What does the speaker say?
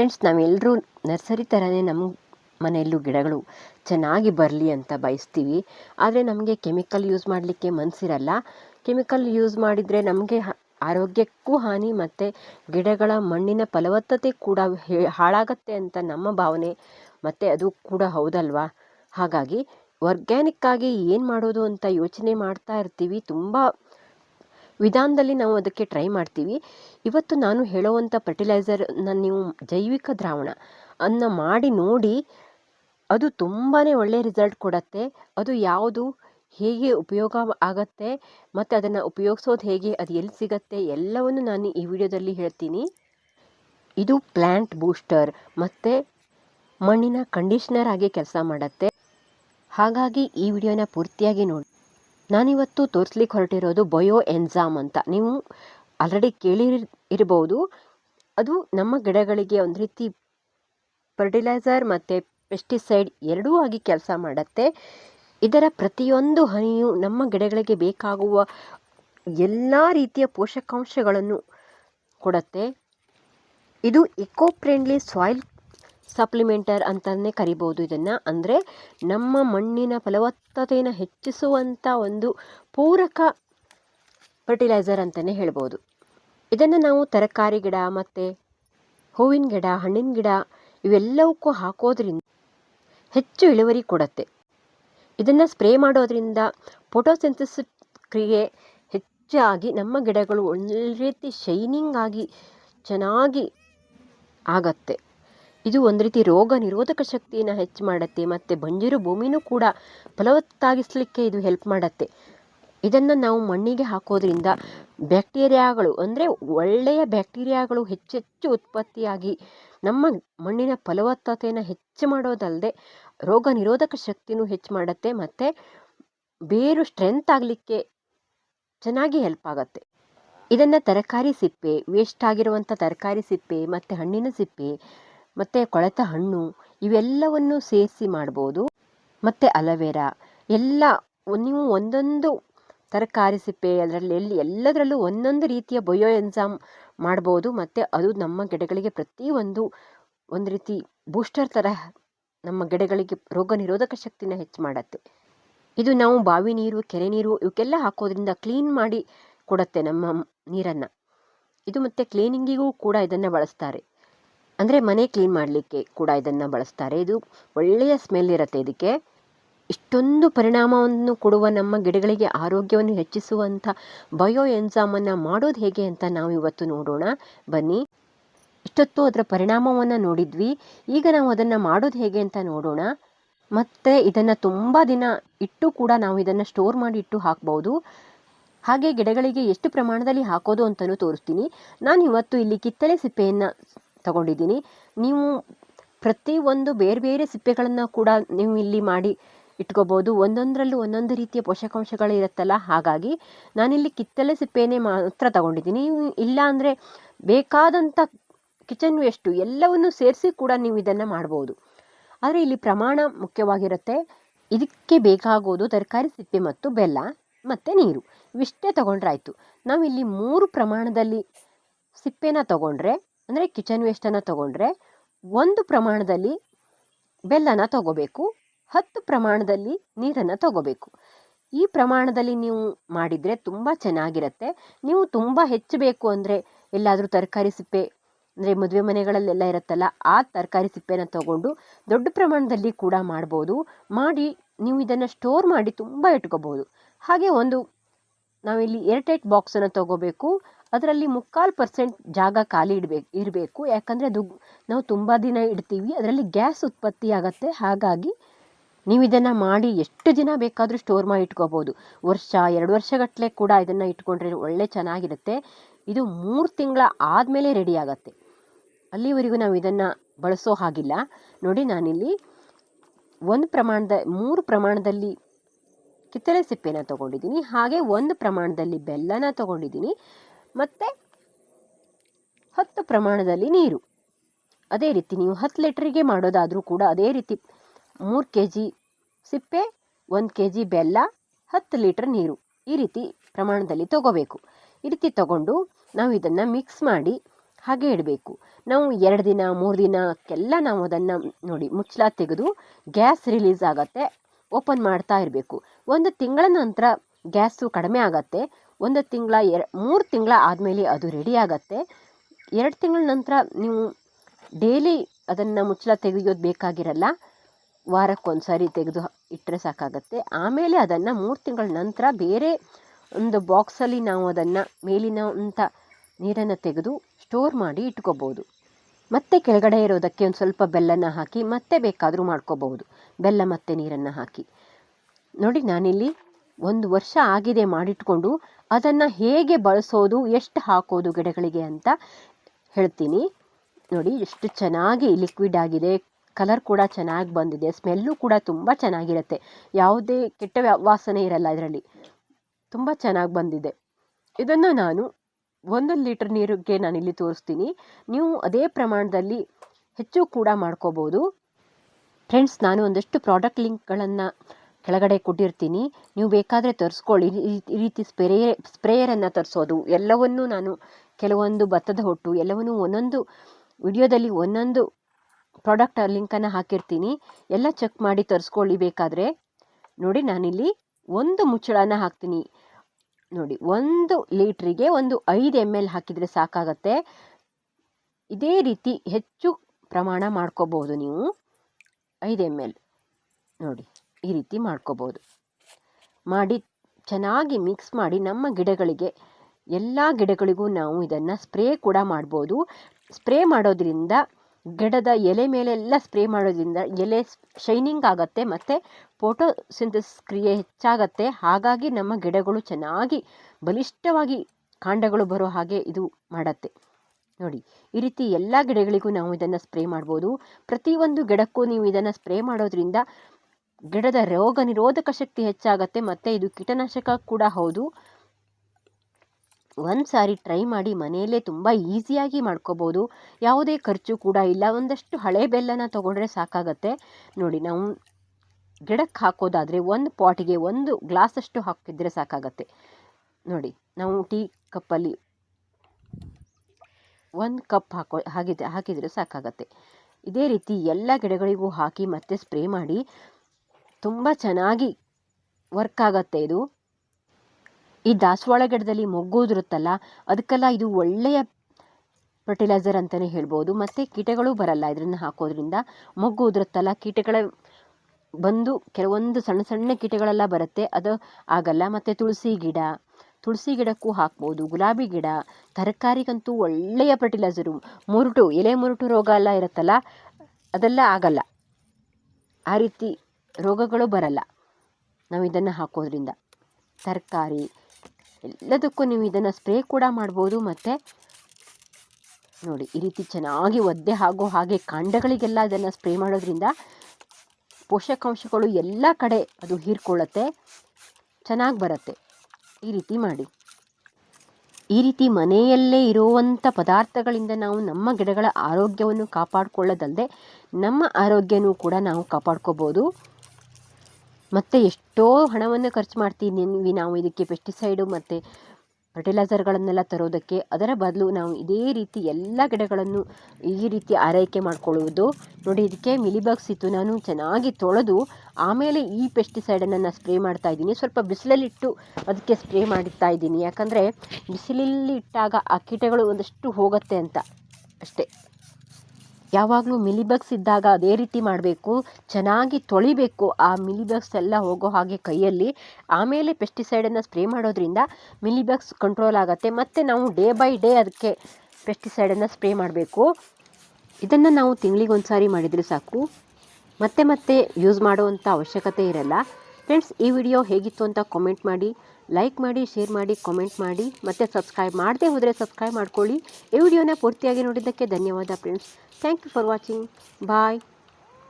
Friends ನಾವೆಲ್ಲರೂ nursery ಥರನೇ ನಮ್ಮ ಮನೆಯಲ್ಲೂ ಗಿಡಗಳು ಚೆನ್ನಾಗಿ ಬರಲಿ ಅಂತ ಬಯಸ್ತೀವಿ. ಆದರೆ ನಮಗೆ ಕೆಮಿಕಲ್ ಯೂಸ್ ಮಾಡಲಿಕ್ಕೆ ಮನಸ್ಸಿರಲ್ಲ ಕೆಮಿಕಲ್ ಯೂಸ್ ಮಾಡಿದರೆ ನಮಗೆ ಆರೋಗ್ಯಕ್ಕೂ ಹಾನಿ ಮತ್ತು ಗಿಡಗಳ ಮಣ್ಣಿನ ಫಲವತ್ತತೆ ಕೂಡ ಹಾಳಾಗತ್ತೆ ಅಂತ ನಮ್ಮ ಭಾವನೆ. ಮತ್ತು ಅದು ಕೂಡ ಹೌದಲ್ವಾ? ಹಾಗಾಗಿ ಆರ್ಗ್ಯಾನಿಕ್ಕಾಗಿ ಏನು ಮಾಡೋದು ಅಂತ ಯೋಚನೆ ಮಾಡ್ತಾ ಇರ್ತೀವಿ. ತುಂಬ ವಿಧಾನದಲ್ಲಿ ನಾವು ಅದಕ್ಕೆ ಟ್ರೈ ಮಾಡ್ತೀವಿ. ಇವತ್ತು ನಾನು ಹೇಳುವಂಥ ಫರ್ಟಿಲೈಸರ್ನ ನೀವು ಜೈವಿಕ ದ್ರಾವಣ ಅನ್ನ ಮಾಡಿ ನೋಡಿ, ಅದು ತುಂಬಾ ಒಳ್ಳೆಯ ರಿಸಲ್ಟ್ ಕೊಡತ್ತೆ. ಅದು ಯಾವುದು, ಹೇಗೆ ಉಪಯೋಗ ಆಗತ್ತೆ ಮತ್ತು ಅದನ್ನು ಉಪಯೋಗಿಸೋದು ಹೇಗೆ, ಅದು ಎಲ್ಲಿ ಸಿಗತ್ತೆ ಎಲ್ಲವನ್ನು ನಾನು ಈ ವಿಡಿಯೋದಲ್ಲಿ ಹೇಳ್ತೀನಿ. ಇದು ಪ್ಲ್ಯಾಂಟ್ ಬೂಸ್ಟರ್ ಮತ್ತು ಮಣ್ಣಿನ ಕಂಡೀಷ್ನರ್ ಆಗಿ ಕೆಲಸ ಮಾಡುತ್ತೆ. ಹಾಗಾಗಿ ಈ ವಿಡಿಯೋನ ಪೂರ್ತಿಯಾಗಿ ನೋಡಿ. ನಾನಿವತ್ತು ತೋರಿಸ್ಲಿಕ್ಕೆ ಹೊರಟಿರೋದು ಬಯೋ ಎನ್ಸಾಮ್ ಅಂತ. ನೀವು ಆಲ್ರೆಡಿ ಕೇಳಿ ಇರ್ಬೋದು ಅದು ನಮ್ಮ ಗಿಡಗಳಿಗೆ ಒಂದು ರೀತಿ ಫರ್ಟಿಲೈಸರ್ ಮತ್ತು ಪೆಸ್ಟಿಸೈಡ್ ಎರಡೂ ಆಗಿ ಕೆಲಸ ಮಾಡುತ್ತೆ. ಇದರ ಪ್ರತಿಯೊಂದು ಹನಿಯು ನಮ್ಮ ಗಿಡಗಳಿಗೆ ಬೇಕಾಗುವ ಎಲ್ಲ ರೀತಿಯ ಪೋಷಕಾಂಶಗಳನ್ನು ಕೊಡುತ್ತೆ. ಇದು ಇಕೋ ಫ್ರೆಂಡ್ಲಿ ಸಾಯಿಲ್ ಸಪ್ಲಿಮೆಂಟರ್ ಅಂತಲೇ ಕರಿಬೋದು ಇದನ್ನು. ಅಂದರೆ ನಮ್ಮ ಮಣ್ಣಿನ ಫಲವತ್ತತೆಯನ್ನು ಹೆಚ್ಚಿಸುವಂಥ ಒಂದು ಪೂರಕ ಫರ್ಟಿಲೈಸರ್ ಅಂತಲೇ ಹೇಳ್ಬೋದು. ಇದನ್ನು ನಾವು ತರಕಾರಿ ಗಿಡ ಮತ್ತು ಹೂವಿನ ಗಿಡ, ಹಣ್ಣಿನ ಗಿಡ ಇವೆಲ್ಲವಕ್ಕೂ ಹಾಕೋದ್ರಿಂದ ಹೆಚ್ಚು ಇಳುವರಿ ಕೊಡುತ್ತೆ. ಇದನ್ನು ಸ್ಪ್ರೇ ಮಾಡೋದ್ರಿಂದ ಫೋಟೋಸಿಂಥಸಿಸ್ ಕ್ರಿಯೆ ಹೆಚ್ಚಾಗಿ ನಮ್ಮ ಗಿಡಗಳು ಒಳ್ಳೆ ರೀತಿ ಶೈನಿಂಗ್ ಆಗಿ ಚೆನ್ನಾಗಿ ಆಗತ್ತೆ. ಇದು ಒಂದು ರೀತಿ ರೋಗ ನಿರೋಧಕ ಶಕ್ತಿಯನ್ನು ಹೆಚ್ಚು ಮಾಡುತ್ತೆ, ಮತ್ತು ಬಂಜರು ಭೂಮಿನೂ ಕೂಡ ಫಲವತ್ತಾಗಿಸಲಿಕ್ಕೆ ಇದು ಹೆಲ್ಪ್ ಮಾಡುತ್ತೆ. ಇದನ್ನು ನಾವು ಮಣ್ಣಿಗೆ ಹಾಕೋದ್ರಿಂದ ಬ್ಯಾಕ್ಟೀರಿಯಾಗಳು, ಅಂದರೆ ಒಳ್ಳೆಯ ಬ್ಯಾಕ್ಟೀರಿಯಾಗಳು ಹೆಚ್ಚೆಚ್ಚು ಉತ್ಪತ್ತಿಯಾಗಿ ನಮ್ಮ ಮಣ್ಣಿನ ಫಲವತ್ತತೆಯನ್ನು ಹೆಚ್ಚು ಮಾಡೋದಲ್ಲದೆ ರೋಗ ನಿರೋಧಕ ಶಕ್ತಿನೂ ಹೆಚ್ಚು ಮಾಡುತ್ತೆ, ಮತ್ತು ಬೇರು ಸ್ಟ್ರೆಂತ್ ಆಗಲಿಕ್ಕೆ ಚೆನ್ನಾಗಿ ಹೆಲ್ಪ್ ಆಗುತ್ತೆ. ಇದನ್ನು ತರಕಾರಿ ಸಿಪ್ಪೆ ವೇಸ್ಟ್ ಆಗಿರುವಂಥ ತರಕಾರಿ ಸಿಪ್ಪೆ, ಮತ್ತು ಹಣ್ಣಿನ ಸಿಪ್ಪೆ ಮತ್ತು ಕೊಳೆತ ಹಣ್ಣು ಇವೆಲ್ಲವನ್ನು ಸೇರಿಸಿ ಮಾಡ್ಬೋದು. ಮತ್ತು ಅಲವೇರಾ ಎಲ್ಲ ನೀವು ಒಂದೊಂದು ತರಕಾರಿ ಸಿಪ್ಪೆ ಅದರಲ್ಲಿ ಎಲ್ಲಿ ಎಲ್ಲದರಲ್ಲೂ ಒಂದೊಂದು ರೀತಿಯ ಬಯೋ ಎನ್ಸಾಮ್ ಮಾಡ್ಬೋದು. ಮತ್ತು ಅದು ನಮ್ಮ ಗಿಡಗಳಿಗೆ ಪ್ರತಿಯೊಂದು ಒಂದು ರೀತಿ ಬೂಸ್ಟರ್ ಥರ ನಮ್ಮ ಗಿಡಗಳಿಗೆ ರೋಗ ನಿರೋಧಕ ಶಕ್ತಿನ ಹೆಚ್ಚು ಮಾಡುತ್ತೆ. ಇದು ನಾವು ಬಾವಿ ನೀರು, ಕೆರೆ ನೀರು ಇವಕ್ಕೆಲ್ಲ ಹಾಕೋದ್ರಿಂದ ಕ್ಲೀನ್ ಮಾಡಿ ಕೊಡುತ್ತೆ ನಮ್ಮ ನೀರನ್ನು. ಇದು ಮತ್ತು ಕ್ಲೀನಿಂಗಿಗೂ ಕೂಡ ಇದನ್ನು ಬಳಸ್ತಾರೆ. ಅಂದರೆ ಮನೆ ಕ್ಲೀನ್ ಮಾಡಲಿಕ್ಕೆ ಕೂಡ ಇದನ್ನು ಬಳಸ್ತಾರೆ. ಇದು ಒಳ್ಳೆಯ ಸ್ಮೆಲ್ ಇರುತ್ತೆ ಇದಕ್ಕೆ. ಇಷ್ಟೊಂದು ಪರಿಣಾಮವನ್ನು ಕೊಡುವ ನಮ್ಮ ಗಿಡಗಳಿಗೆ ಆರೋಗ್ಯವನ್ನು ಹೆಚ್ಚಿಸುವಂಥ ಬಯೋ ಎನ್ಸಾಮನ್ನು ಮಾಡೋದು ಹೇಗೆ ಅಂತ ನಾವು ಇವತ್ತು ನೋಡೋಣ. ಬನ್ನಿ. ಇಷ್ಟೊತ್ತು ಅದರ ಪರಿಣಾಮವನ್ನು ನೋಡಿದ್ವಿ. ಈಗ ನಾವು ಅದನ್ನು ಮಾಡೋದು ಹೇಗೆ ಅಂತ ನೋಡೋಣ. ಮತ್ತು ಇದನ್ನು ತುಂಬ ದಿನ ಇಟ್ಟು ಕೂಡ ನಾವು ಇದನ್ನು ಸ್ಟೋರ್ ಮಾಡಿ ಇಟ್ಟು ಹಾಕ್ಬೋದು. ಹಾಗೆ ಗಿಡಗಳಿಗೆ ಎಷ್ಟು ಪ್ರಮಾಣದಲ್ಲಿ ಹಾಕೋದು ಅಂತಲೂ ತೋರಿಸ್ತೀನಿ. ನಾನು ಇವತ್ತು ಇಲ್ಲಿ ಕಿತ್ತಳೆ ಸಿಪ್ಪೆಯನ್ನು ತಗೊಂಡಿದ್ದೀನಿ. ನೀವು ಪ್ರತಿ ಒಂದು ಬೇರೆ ಬೇರೆ ಸಿಪ್ಪೆಗಳನ್ನು ಕೂಡ ನೀವು ಇಲ್ಲಿ ಮಾಡಿ ಇಟ್ಕೋಬೋದು. ಒಂದೊಂದರಲ್ಲೂ ಒಂದೊಂದು ರೀತಿಯ ಪೋಷಕಾಂಶಗಳು ಇರುತ್ತಲ್ಲ, ಹಾಗಾಗಿ ನಾನಿಲ್ಲಿ ಕಿತ್ತಳೆ ಸಿಪ್ಪೆನೇ ಮಾತ್ರ ತಗೊಂಡಿದ್ದೀನಿ. ಇಲ್ಲ ಅಂದರೆ ಬೇಕಾದಂಥ ಕಿಚನ್ ವೇಸ್ಟು ಎಲ್ಲವನ್ನು ಸೇರಿಸಿ ಕೂಡ ನೀವು ಇದನ್ನು ಮಾಡ್ಬೋದು. ಆದರೆ ಇಲ್ಲಿ ಪ್ರಮಾಣ ಮುಖ್ಯವಾಗಿರುತ್ತೆ. ಇದಕ್ಕೆ ಬೇಕಾಗೋದು ತರಕಾರಿ, ಸಿಪ್ಪೆ ಮತ್ತು ಬೆಲ್ಲ ಮತ್ತು ನೀರು. ಇವಿಷ್ಟೇ ತೊಗೊಂಡ್ರಾಯ್ತು. ನಾವಿಲ್ಲಿ ಮೂರು ಪ್ರಮಾಣದಲ್ಲಿ ಸಿಪ್ಪೆನ ತಗೊಂಡ್ರೆ ಅಂದರೆ ಕಿಚನ್ ವೇಸ್ಟನ್ನು ತಗೊಂಡ್ರೆ ಒಂದು ಪ್ರಮಾಣದಲ್ಲಿ ಬೆಲ್ಲನ ತಗೋಬೇಕು, ಹತ್ತು ಪ್ರಮಾಣದಲ್ಲಿ ನೀರನ್ನು ತಗೋಬೇಕು. ಈ ಪ್ರಮಾಣದಲ್ಲಿ ನೀವು ಮಾಡಿದರೆ ತುಂಬ ಚೆನ್ನಾಗಿರುತ್ತೆ. ನೀವು ತುಂಬ ಹೆಚ್ಚು ಬೇಕು ಅಂದರೆ ಎಲ್ಲಾದರೂ ತರಕಾರಿ ಸಿಪ್ಪೆ, ಅಂದರೆ ಮದುವೆ ಮನೆಗಳಲ್ಲೆಲ್ಲ ಇರುತ್ತಲ್ಲ, ಆ ತರಕಾರಿ ಸಿಪ್ಪೆನ ತಗೊಂಡು ದೊಡ್ಡ ಪ್ರಮಾಣದಲ್ಲಿ ಕೂಡ ಮಾಡ್ಬೋದು. ಮಾಡಿ ನೀವು ಇದನ್ನು ಸ್ಟೋರ್ ಮಾಡಿ ತುಂಬ ಇಟ್ಕೋಬೋದು. ಹಾಗೆ ಒಂದು ನಾವಿಲ್ಲಿ ಏರ್ಟೈಟ್ ಬಾಕ್ಸನ್ನು ತಗೋಬೇಕು. ಅದರಲ್ಲಿ ಮುಕ್ಕಾಲು ಪರ್ಸೆಂಟ್ ಜಾಗ ಖಾಲಿ ಇಡಬೇಕು ಇರಬೇಕು. ಯಾಕಂದರೆ ಅದು ನಾವು ತುಂಬ ದಿನ ಇಡ್ತೀವಿ. ಅದರಲ್ಲಿ ಗ್ಯಾಸ್ ಉತ್ಪತ್ತಿ ಆಗುತ್ತೆ. ಹಾಗಾಗಿ ನೀವು ಇದನ್ನು ಮಾಡಿ ಎಷ್ಟು ದಿನ ಬೇಕಾದರೂ ಸ್ಟೋರ್ ಮಾಡಿ ಇಟ್ಕೋಬೋದು. ವರ್ಷ, ಎರಡು ವರ್ಷಗಟ್ಟಲೆ ಕೂಡ ಇದನ್ನು ಇಟ್ಕೊಂಡ್ರೆ ಒಳ್ಳೆ ಚೆನ್ನಾಗಿರುತ್ತೆ. ಇದು ಮೂರು ತಿಂಗಳ ಆದಮೇಲೆ ರೆಡಿ ಆಗುತ್ತೆ. ಅಲ್ಲಿವರೆಗೂ ನಾವು ಇದನ್ನು ಬಳಸೋ ಹಾಗಿಲ್ಲ. ನೋಡಿ ನಾನಿಲ್ಲಿ ಒಂದು ಪ್ರಮಾಣದ, ಮೂರು ಪ್ರಮಾಣದಲ್ಲಿ ಕಿತ್ತಳೆ ಸಿಪ್ಪೆನ ತಗೊಂಡಿದ್ದೀನಿ. ಹಾಗೆ ಒಂದು ಪ್ರಮಾಣದಲ್ಲಿ ಬೆಲ್ಲನ ತಗೊಂಡಿದ್ದೀನಿ. ಮತ್ತು ಹತ್ತು ಪ್ರಮಾಣದಲ್ಲಿ ನೀರು. ಅದೇ ರೀತಿ ನೀವು ಹತ್ತು ಲೀಟ್ರಿಗೆ ಮಾಡೋದಾದರೂ ಕೂಡ ಅದೇ ರೀತಿ ಮೂರು ಕೆ ಜಿ ಸಿಪ್ಪೆ, ಒಂದು ಕೆ ಜಿ ಬೆಲ್ಲ, ಹತ್ತು ಲೀಟ್ರ್ ನೀರು ಈ ರೀತಿ ಪ್ರಮಾಣದಲ್ಲಿ ತಗೋಬೇಕು. ಈ ರೀತಿ ತಗೊಂಡು ನಾವು ಇದನ್ನು ಮಿಕ್ಸ್ ಮಾಡಿ ಹಾಗೆ ಇಡಬೇಕು. ನಾವು ಎರಡು ದಿನ, ಮೂರು ದಿನಕ್ಕೆಲ್ಲ ನಾವು ಅದನ್ನು ನೋಡಿ ಮುಚ್ಚಳ ತೆಗೆದು ಗ್ಯಾಸ್ ರಿಲೀಸ್ ಆಗುತ್ತೆ. ಓಪನ್ ಮಾಡ್ತಾ ಇರಬೇಕು. ಒಂದು ತಿಂಗಳ ನಂತರ ಗ್ಯಾಸು ಕಡಿಮೆ ಆಗತ್ತೆ. ಒಂದು ತಿಂಗಳ, ಎರ, ಮೂರು ತಿಂಗಳ ಆದಮೇಲೆ ಅದು ರೆಡಿ ಆಗತ್ತೆ. ಎರಡು ತಿಂಗಳ ನಂತರ ನೀವು ಡೈಲಿ ಅದನ್ನು ಮುಚ್ಚಳ ತೆಗೆಯೋದು ಬೇಕಾಗಿರಲ್ಲ. ವಾರಕ್ಕೊಂದು ಸಾರಿ ತೆಗೆದು ಇಟ್ಟರೆ ಸಾಕಾಗತ್ತೆ. ಆಮೇಲೆ ಅದನ್ನು ಮೂರು ತಿಂಗಳ ನಂತರ ಬೇರೆ ಒಂದು ಬಾಕ್ಸಲ್ಲಿ ನಾವು ಅದನ್ನು ಮೇಲಿನ ಅಂತ ನೀರನ್ನು ತೆಗೆದು ಸ್ಟೋರ್ ಮಾಡಿ ಇಟ್ಕೋಬೋದು. ಮತ್ತೆ ಕೆಳಗಡೆ ಇರೋದಕ್ಕೆ ಒಂದು ಸ್ವಲ್ಪ ಬೆಲ್ಲನ ಹಾಕಿ ಮತ್ತೆ ಬೇಕಾದರೂ ಮಾಡ್ಕೋಬಹುದು ಬೆಲ್ಲ ಮತ್ತು ನೀರನ್ನು ಹಾಕಿ. ನೋಡಿ ನಾನಿಲ್ಲಿ ಒಂದು ವರ್ಷ ಆಗಿದೆ ಮಾಡಿಟ್ಕೊಂಡು ಅದನ್ನು ಹೇಗೆ ಬಳಸೋದು, ಎಷ್ಟು ಹಾಕೋದು ಗಿಡಗಳಿಗೆ ಅಂತ ಹೇಳ್ತೀನಿ. ನೋಡಿ ಎಷ್ಟು ಚೆನ್ನಾಗಿ ಲಿಕ್ವಿಡ್ ಆಗಿದೆ ಕಲರ್ ಕೂಡ ಚೆನ್ನಾಗಿ ಬಂದಿದೆ ಸ್ಮೆಲ್ಲು ಕೂಡ ತುಂಬ ಚೆನ್ನಾಗಿರುತ್ತೆ. ಯಾವುದೇ ಕೆಟ್ಟ ವಾಸನೆ ಇರಲ್ಲ ಇದರಲ್ಲಿ. ತುಂಬ ಚೆನ್ನಾಗಿ ಬಂದಿದೆ. ಇದನ್ನು ನಾನು ಒಂದು ಲೀಟರ್ ನೀರಿಗೆ ನಾನಿಲ್ಲಿ ತೋರಿಸ್ತೀನಿ. ನೀವು ಅದೇ ಪ್ರಮಾಣದಲ್ಲಿ ಹೆಚ್ಚು ಕೂಡ ಮಾಡ್ಕೋಬೋದು. ಫ್ರೆಂಡ್ಸ್ ನಾನು ಒಂದಷ್ಟು ಪ್ರಾಡಕ್ಟ್ ಲಿಂಕ್ಗಳನ್ನು ಕೆಳಗಡೆ ಕೊಟ್ಟಿರ್ತೀನಿ. ನೀವು ಬೇಕಾದರೆ ತರಿಸ್ಕೊಳ್ಳಿ. ಈ- ರೀತಿ ಸ್ಪ್ರೇ ಸ್ಪ್ರೇಯರನ್ನು ತರಿಸೋದು. ಎಲ್ಲವನ್ನೂ ನಾನು ಕೆಲವೊಂದು ಭತ್ತದ ಹೊಟ್ಟು, ಎಲ್ಲವನ್ನೂ ಒಂದೊಂದು ವಿಡಿಯೋದಲ್ಲಿ ಒಂದೊಂದು ಪ್ರಾಡಕ್ಟ್ ಲಿಂಕನ್ನು ಹಾಕಿರ್ತೀನಿ. ಎಲ್ಲ ಚೆಕ್ ಮಾಡಿ ತರಿಸ್ಕೊಳ್ಳಿ ಬೇಕಾದರೆ. ನೋಡಿ, ನಾನಿಲ್ಲಿ ಒಂದು ಮುಚ್ಚಳನ ಹಾಕ್ತೀನಿ. ನೋಡಿ, ಒಂದು ಲೀಟ್ರಿಗೆ ಒಂದು ಐದು ಎಂ ಎಲ್ ಹಾಕಿದರೆ ಸಾಕಾಗತ್ತೆ. ಇದೇ ರೀತಿ ಹೆಚ್ಚು ಪ್ರಮಾಣ ಮಾಡ್ಕೋಬೋದು ನೀವು. ಐದು ಎಂ ಎಲ್ ನೋಡಿ, ಈ ರೀತಿ ಮಾಡ್ಕೋಬೋದು. ಮಾಡಿ, ಚೆನ್ನಾಗಿ ಮಿಕ್ಸ್ ಮಾಡಿ ನಮ್ಮ ಗಿಡಗಳಿಗೆ, ಎಲ್ಲ ಗಿಡಗಳಿಗೂ ನಾವು ಇದನ್ನು ಸ್ಪ್ರೇ ಕೂಡ ಮಾಡ್ಬೋದು. ಸ್ಪ್ರೇ ಮಾಡೋದ್ರಿಂದ ಗಿಡದ ಎಲೆ ಮೇಲೆಲ್ಲ ಸ್ಪ್ರೇ ಮಾಡೋದ್ರಿಂದ ಎಲೆ ಶೈನಿಂಗ್ ಆಗುತ್ತೆ ಮತ್ತು ಫೋಟೋಸಿಂಥಸಿಸ್ ಕ್ರಿಯೆ ಹೆಚ್ಚಾಗತ್ತೆ. ಹಾಗಾಗಿ ನಮ್ಮ ಗಿಡಗಳು ಚೆನ್ನಾಗಿ ಬಲಿಷ್ಠವಾಗಿ ಕಾಂಡಗಳು ಬರೋ ಹಾಗೆ ಇದು ಮಾಡತ್ತೆ. ನೋಡಿ, ಈ ರೀತಿ ಎಲ್ಲ ಗಿಡಗಳಿಗೂ ನಾವು ಇದನ್ನು ಸ್ಪ್ರೇ ಮಾಡ್ಬೋದು. ಪ್ರತಿಯೊಂದು ಗಿಡಕ್ಕೂ ನೀವು ಇದನ್ನು ಸ್ಪ್ರೇ ಮಾಡೋದ್ರಿಂದ ಗಿಡದ ರೋಗ ನಿರೋಧಕ ಶಕ್ತಿ ಹೆಚ್ಚಾಗತ್ತೆ ಮತ್ತು ಇದು ಕೀಟನಾಶಕ ಕೂಡ ಹೌದು. ಒಂದು ಸಾರಿ ಟ್ರೈ ಮಾಡಿ ಮನೆಯಲ್ಲೇ ತುಂಬ ಈಸಿಯಾಗಿ ಮಾಡ್ಕೋಬೋದು. ಯಾವುದೇ ಖರ್ಚು ಕೂಡ ಇಲ್ಲ, ಒಂದಷ್ಟು ಹಳೆ ಬೆಲ್ಲನ ತೊಗೊಂಡ್ರೆ ಸಾಕಾಗತ್ತೆ. ನೋಡಿ, ನಾವು ಗಿಡಕ್ಕೆ ಹಾಕೋದಾದರೆ ಒಂದು ಪಾಟಿಗೆ ಒಂದು ಗ್ಲಾಸಷ್ಟು ಹಾಕಿದ್ರೆ ಸಾಕಾಗತ್ತೆ. ನೋಡಿ, ನಾವು ಟೀ ಕಪ್ಪಲ್ಲಿ ಒಂದು ಕಪ್ ಹಾಕೋ ಹಾಗಿದೆ ಹಾಕಿದರೆ ಸಾಕಾಗತ್ತೆ. ಇದೇ ರೀತಿ ಎಲ್ಲ ಗಿಡಗಳಿಗೂ ಹಾಕಿ ಮತ್ತೆ ಸ್ಪ್ರೇ ಮಾಡಿ ತುಂಬ ಚೆನ್ನಾಗಿ ವರ್ಕ್ ಆಗತ್ತೆ ಇದು. ಈ ದಾಸವಾಳ ಗಿಡದಲ್ಲಿ ಮೊಗ್ಗೋದಿರುತ್ತಲ್ಲ ಅದಕ್ಕೆಲ್ಲ ಇದು ಒಳ್ಳೆಯ ಫರ್ಟಿಲೈಸರ್ ಅಂತಲೇ ಹೇಳ್ಬೋದು. ಮತ್ತು ಕೀಟಗಳು ಬರಲ್ಲ ಇದನ್ನು ಹಾಕೋದ್ರಿಂದ. ಮೊಗ್ಗು ಉದುರುತ್ತಲ್ಲ, ಕೀಟಗಳ ಬಂದು ಕೆಲವೊಂದು ಸಣ್ಣ ಸಣ್ಣ ಕೀಟಗಳೆಲ್ಲ ಬರುತ್ತೆ. ಅದು ಆಗಲ್ಲ. ಮತ್ತು ತುಳಸಿ ಗಿಡ ತುಳಸಿ ಗಿಡಕ್ಕೂ ಹಾಕ್ಬೋದು, ಗುಲಾಬಿ ಗಿಡ, ತರಕಾರಿಗಂತೂ ಒಳ್ಳೆಯ ಫರ್ಟಿಲೈಸರು ಮುರುಟು, ಎಲೆ ಮುರುಟು ರೋಗ ಎಲ್ಲ ಇರುತ್ತಲ್ಲ, ಅದೆಲ್ಲ ಆಗಲ್ಲ. ಆ ರೀತಿ ರೋಗಗಳು ಬರಲ್ಲ. ನಾವು ಇದನ್ನು ಹಾಕೋದ್ರಿಂದ. ತರಕಾರಿ, ಎಲ್ಲದಕ್ಕೂ ನೀವು ಇದನ್ನು ಸ್ಪ್ರೇ ಕೂಡ ಮಾಡ್ಬೋದು, ಮತ್ತು ನೋಡಿ, ಈ ರೀತಿ ಚೆನ್ನಾಗಿ ಒದ್ದೆ ಹಾಗೂ ಹಾಗೆ ಕಾಂಡಗಳಿಗೆಲ್ಲ ಇದನ್ನು ಸ್ಪ್ರೇ ಮಾಡೋದ್ರಿಂದ ಪೋಷಕಾಂಶಗಳು ಎಲ್ಲ ಕಡೆ ಅದು ಹೀರ್ಕೊಳ್ಳುತ್ತೆ, ಚೆನ್ನಾಗಿ ಬರುತ್ತೆ. ಈ ರೀತಿ ಮಾಡಿ. ಈ ರೀತಿ ಮನೆಯಲ್ಲೇ ಇರುವಂಥ ಪದಾರ್ಥಗಳಿಂದ ನಾವು ನಮ್ಮ ಗಿಡಗಳ ಆರೋಗ್ಯವನ್ನು ಕಾಪಾಡಿಕೊಳ್ಳೋದಲ್ಲದೆ ನಮ್ಮ ಆರೋಗ್ಯನೂ ಕೂಡ ನಾವು ಕಾಪಾಡ್ಕೋಬೋದು. ಮತ್ತು ಎಷ್ಟೋ ಹಣವನ್ನು ಖರ್ಚು ಮಾಡ್ತೀವಿ ನಾವು ಇದಕ್ಕೆ ಪೆಸ್ಟಿಸೈಡು ಮತ್ತು ಫರ್ಟಿಲೈಸರ್ಗಳನ್ನೆಲ್ಲ ತರೋದಕ್ಕೆ ಅದರ ಬದಲು ನಾವು ಇದೇ ರೀತಿ ಎಲ್ಲ ಗಿಡಗಳನ್ನು ಈ ರೀತಿ ಆರೈಕೆ ಮಾಡಿಕೊಳ್ಳುವುದು. ನೋಡಿ, ಇದಕ್ಕೆ ಮಿಲಿಬಗ್ಸ್ ಇತ್ತು ನಾನು ಚೆನ್ನಾಗಿ ತೊಳೆದು ಆಮೇಲೆ ಈ ಪೆಸ್ಟಿಸೈಡನ್ನು ನಾನು ಸ್ಪ್ರೇ ಮಾಡ್ತಾ ಇದ್ದೀನಿ. ಸ್ವಲ್ಪ ಬಿಸಿಲಲ್ಲಿಟ್ಟು ಅದಕ್ಕೆ ಸ್ಪ್ರೇ ಮಾಡ್ತಾ ಇದ್ದೀನಿ. ಯಾಕಂದರೆ ಬಿಸಿಲಲ್ಲಿ ಇಟ್ಟಾಗ ಆ ಕೀಟಗಳು ಒಂದಷ್ಟು ಹೋಗುತ್ತೆ ಅಂತ ಅಷ್ಟೇ. ಯಾವಾಗಲೂ ಮಿಲಿಬಗ್ಸ್ ಇದ್ದಾಗ ಅದೇ ರೀತಿ ಮಾಡಬೇಕು, ಚೆನ್ನಾಗಿ ತೊಳಿಬೇಕು, ಆ ಮಿಲಿಬಗ್ಸ್ ಎಲ್ಲ ಹೋಗೋ ಹಾಗೆ ಕೈಯಲ್ಲಿ. ಆಮೇಲೆ ಪೆಸ್ಟಿಸೈಡನ್ನು ಸ್ಪ್ರೇ ಮಾಡೋದ್ರಿಂದ ಮಿಲಿಬಗ್ಸ್ ಕಂಟ್ರೋಲ್ ಆಗುತ್ತೆ. ಮತ್ತು ನಾವು ಡೇ ಬೈ ಡೇ ಅದಕ್ಕೆ ಪೆಸ್ಟಿಸೈಡನ್ನು ಸ್ಪ್ರೇ ಮಾಡಬೇಕು. ಇದನ್ನು ನಾವು ತಿಂಗಳಿಗೆ ಒಂದು ಸಾರಿ ಮಾಡಿದರೆ ಸಾಕು. ಮತ್ತೆ ಮತ್ತೆ ಯೂಸ್ ಮಾಡುವಂಥ ಅವಶ್ಯಕತೆ ಇರಲ್ಲ. ಫ್ರೆಂಡ್ಸ್ ಈ ವಿಡಿಯೋ ಹೇಗಿತ್ತು ಅಂತ ಕಾಮೆಂಟ್ ಮಾಡಿ. ಲೈಕ್ ಮಾಡಿ ಶೇರ್ ಮಾಡಿ ಕಾಮೆಂಟ್ ಮಾಡಿ, ಮತ್ತು ಸಬ್ಸ್ಕ್ರೈಬ್ ಮಾಡದೆ ಹೋದರೆ ಸಬ್ಸ್ಕ್ರೈಬ್ ಮಾಡ್ಕೊಳ್ಳಿ. ಈ ವಿಡಿಯೋನ ಪೂರ್ತಿಯಾಗಿ ನೋಡಿದ್ದಕ್ಕೆ ಧನ್ಯವಾದ friends thank you for watching bye